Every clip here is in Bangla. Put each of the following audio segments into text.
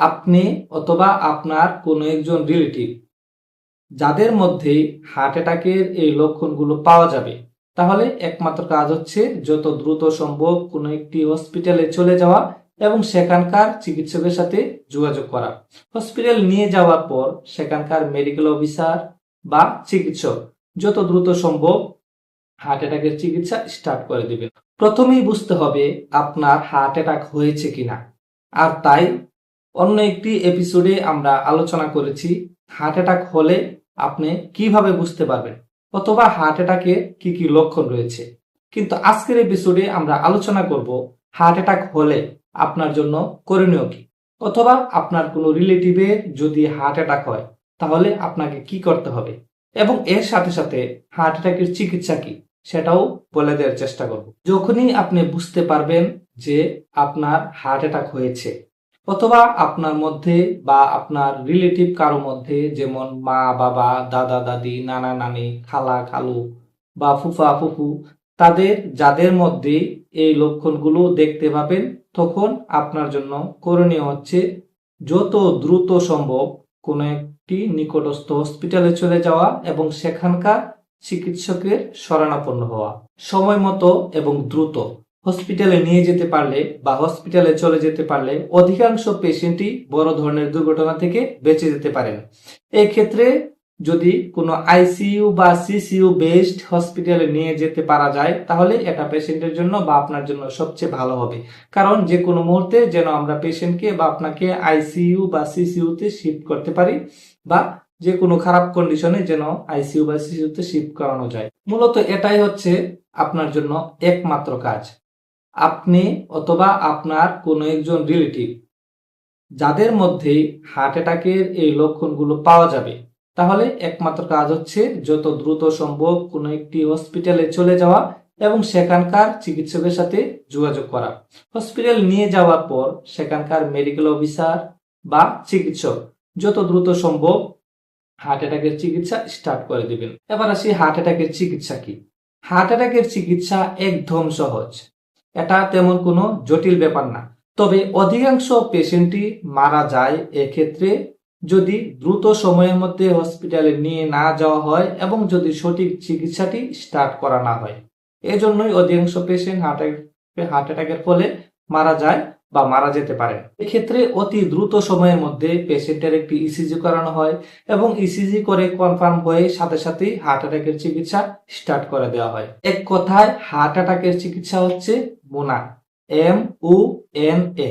আপনি অথবা আপনার কোনো একজন রিলেটিভ যাদের মধ্যে হার্ট অ্যাটাকের এই লক্ষণগুলো পাওয়া যাবে, তাহলে একমাত্র কাজ হচ্ছে যত দ্রুত সম্ভব কোনো একটি হসপিটালে চলে যাওয়া এবং সেখানকার চিকিৎসকের সাথে যোগাযোগ করা। হসপিটাল নিয়ে যাওয়ার পর সেখানকার মেডিকেল অফিসার বা চিকিৎসক যত দ্রুত সম্ভব হার্ট অ্যাটাকের চিকিৎসা স্টার্ট করে দিবেন প্রথমেই বুঝতে হবে আপনার হার্ট অ্যাটাক হয়েছে কিনা। আর তাই অন্য একটি এপিসোডে আমরা আলোচনা করেছি হার্ট অ্যাটাক হলে আপনি কীভাবে বুঝতে পারবেন অথবা হার্ট অ্যাটাকে কি কি লক্ষণ রয়েছে। কিন্তু আজকের এপিসোডে আমরা আলোচনা করব হার্ট অ্যাটাক হলে আপনার জন্য করণীয় কি? অথবা আপনার কোনো রিলেটিভের যদি হার্ট অ্যাটাক হয়, তাহলে আপনাকে কি করতে হবে? এবং এর সাথে সাথে হার্ট অ্যাটাকের চিকিৎসা কি, সেটাও বলে দেওয়ার চেষ্টা করব। যখনই আপনি বুঝতে পারবেন যে আপনার হার্ট অ্যাটাক হয়েছে অথবা আপনার মধ্যে বা আপনার রিলেটিভ কারও মধ্যে যেমন মা, বাবা, দাদা, দাদি, নানা, নানি, খালা, খালু বা ফুফা, ফুফু, তাদের, যাদের মধ্যে এই লক্ষণগুলো দেখতে পাবেন, তখন আপনার জন্য করণীয় হচ্ছে যত দ্রুত সম্ভব কোনো একটি নিকটস্থ হসপিটালে চলে যাওয়া এবং সেখানকার চিকিৎসকের শরণাপন্ন হওয়া। সময় মতো এবং দ্রুত। হসপিটালে নিয়ে যেতে পারলে বা হসপিটালে চলে যেতে পারলে অধিকাংশ পেশেন্টই বড় ধরনের দুর্ঘটনা থেকে বেঁচে যেতে পারেন। এই ক্ষেত্রে যদি কোনো আইসিইউ বা সিসিইউ বেসড হসপিটালে নিয়ে যেতে পারা যায়, তাহলে এটা পেশেন্টের জন্য বা আপনার জন্য সবচেয়ে ভালো হবে। কারণ যে কোনো মুহূর্তে যেন আমরা পেশেন্টকে বা আপনাকে আইসিইউ বা সিসিইউতে শিফট করতে পারি বা যে কোনো খারাপ কন্ডিশনে যেন আইসিইউ বা সিসিইউতে শিফট করানো যায়। মূলত এটাই হচ্ছে আপনার জন্য একমাত্র কাজ। আপনি অথবা আপনার কোনো একজন রিলেটিভ যাদের মধ্যে হার্ট অ্যাটাকের এই লক্ষণগুলো পাওয়া যাবে, তাহলে একমাত্র কাজ হচ্ছে যত দ্রুত সম্ভব কোনো একটি হসপিটালে চলে যাওয়া এবং সেখানকার চিকিৎসকের সাথে যোগাযোগ করা। হসপিটাল নিয়ে যাওয়ার পর সেখানকার মেডিকেল অফিসার বা চিকিৎসক যত দ্রুত সম্ভব হার্ট অ্যাটাকের চিকিৎসা স্টার্ট করে দিবেন। এবার আসি হার্ট অ্যাটাকের চিকিৎসা কি? হার্ট অ্যাটাকের চিকিৎসা একদম সহজ। এটা তেমন কোনো জটিল ব্যাপার না। তবে অধিকাংশ পেশেন্টই মারা যায় এক্ষেত্রে যদি দ্রুত সময়ের মধ্যে হসপিটালে নিয়ে না যাওয়া হয় এবং যদি সঠিক চিকিৎসাটি স্টার্ট করা না হয়। এজন্যই অধিকাংশ পেশেন্ট হার্ট অ্যাটাক হার্ট অ্যাটাকের ফলে মারা যায়। বা মারা যেতে পারে। এক্ষেত্রে অতি দ্রুত সময়ের মধ্যে পেশেন্টের একটি ইসিজি করানো হয় এবং ইসিজি করে কনফার্ম হয়ে সাথে সাথেই হার্ট অ্যাটাকের চিকিৎসা স্টার্ট করে দেওয়া হয়। এক কথায় হার্ট অ্যাটাকের চিকিৎসা হচ্ছে Mona, M O N A.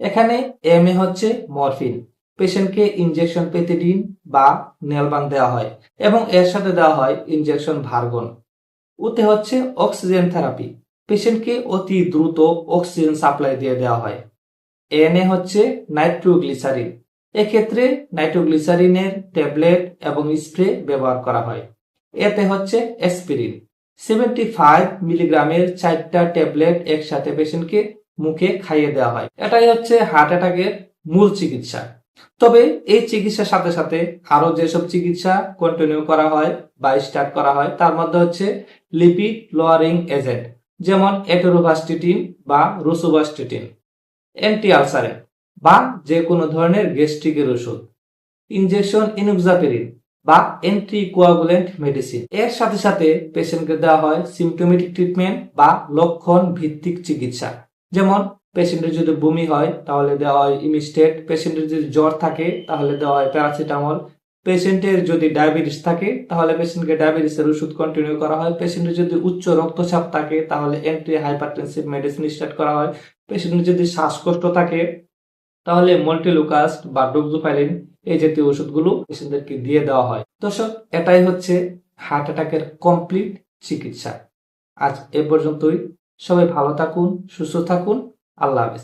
এখানে এম এ হচ্ছে মরফিন। পেশেন্টকে ইনজেকশন পেতে দিন বা নেলবান দেওয়া হয় এবং এর সাথে দেওয়া হয় ইনজেকশন ভার্গন। ওতে হচ্ছে অক্সিজেন থেরাপি পেশেন্টকে অতি দ্রুত অক্সিজেন সাপ্লাই দিয়ে দেওয়া হয়। এন এ হচ্ছে নাইট্রোগ্লিসারিন এক্ষেত্রে নাইট্রোগ্লিসারিনের ট্যাবলেট এবং স্প্রে ব্যবহার করা হয়। এতে হচ্ছে অ্যাসপিরিন সেভেন্টি ফাইভ মিলিগ্রামের চারটা ট্যাবলেট একসাথে পেশেন্টকে মুখে খাইয়ে দেওয়া হয়। এটাই হচ্ছে হার্ট অ্যাটাকের মূল চিকিৎসা। তবে এই চিকিৎসার সাথে সাথে আরও যেসব চিকিৎসা কন্টিনিউ করা হয় বা স্টার্ট করা হয়, তার মধ্যে হচ্ছে লিপিড লোয়ারিং এজেন্ট যেমন এটোরোভাস্টিটিন বা রোসোভাস্টিটিন অ্যান্টি আলসারেন বা যে কোনো ধরনের গ্যাস্ট্রিকের ওষুধ ইনজেকশন ইনুক্সাপেরিন বা অ্যান্টি কোয়াগুলেন্ট মেডিসিন এর সাথে সাথে পেশেন্টকে দেওয়া হয় সিমটোমেটিক ট্রিটমেন্ট বা লক্ষণ ভিত্তিক চিকিৎসা। যেমন পেশেন্টের যদি বমি হয়, তাহলে দেওয়া হয় ইমিস্টেট পেশেন্টের যদি জ্বর থাকে, তাহলে দেওয়া হয় প্যারাসিটামল পেশেন্টের যদি ডায়াবেটিস থাকে, তাহলে পেশেন্টকে ডায়াবেটিসের ওষুধ কন্টিনিউ করা হয়। পেশেন্টের যদি উচ্চ রক্তচাপ থাকে, তাহলে অ্যান্টি হাইপারটেনসিভ মেডিসিন স্টার্ট করা হয়। পেশেন্টের যদি শ্বাসকষ্ট থাকে, তাহলে মল্টিলুকাস্ট বা ডোক্সোফাইলিন এই জাতীয় ওষুধগুলো পেশেন্টদেরকে দিয়ে দেওয়া হয়। দর্শক, এটাই হচ্ছে হার্ট অ্যাটাকের কমপ্লিট চিকিৎসা। আজ এ পর্যন্তই। সবাই ভালো থাকুন, সুস্থ থাকুন। আল্লাহ হাফেজ।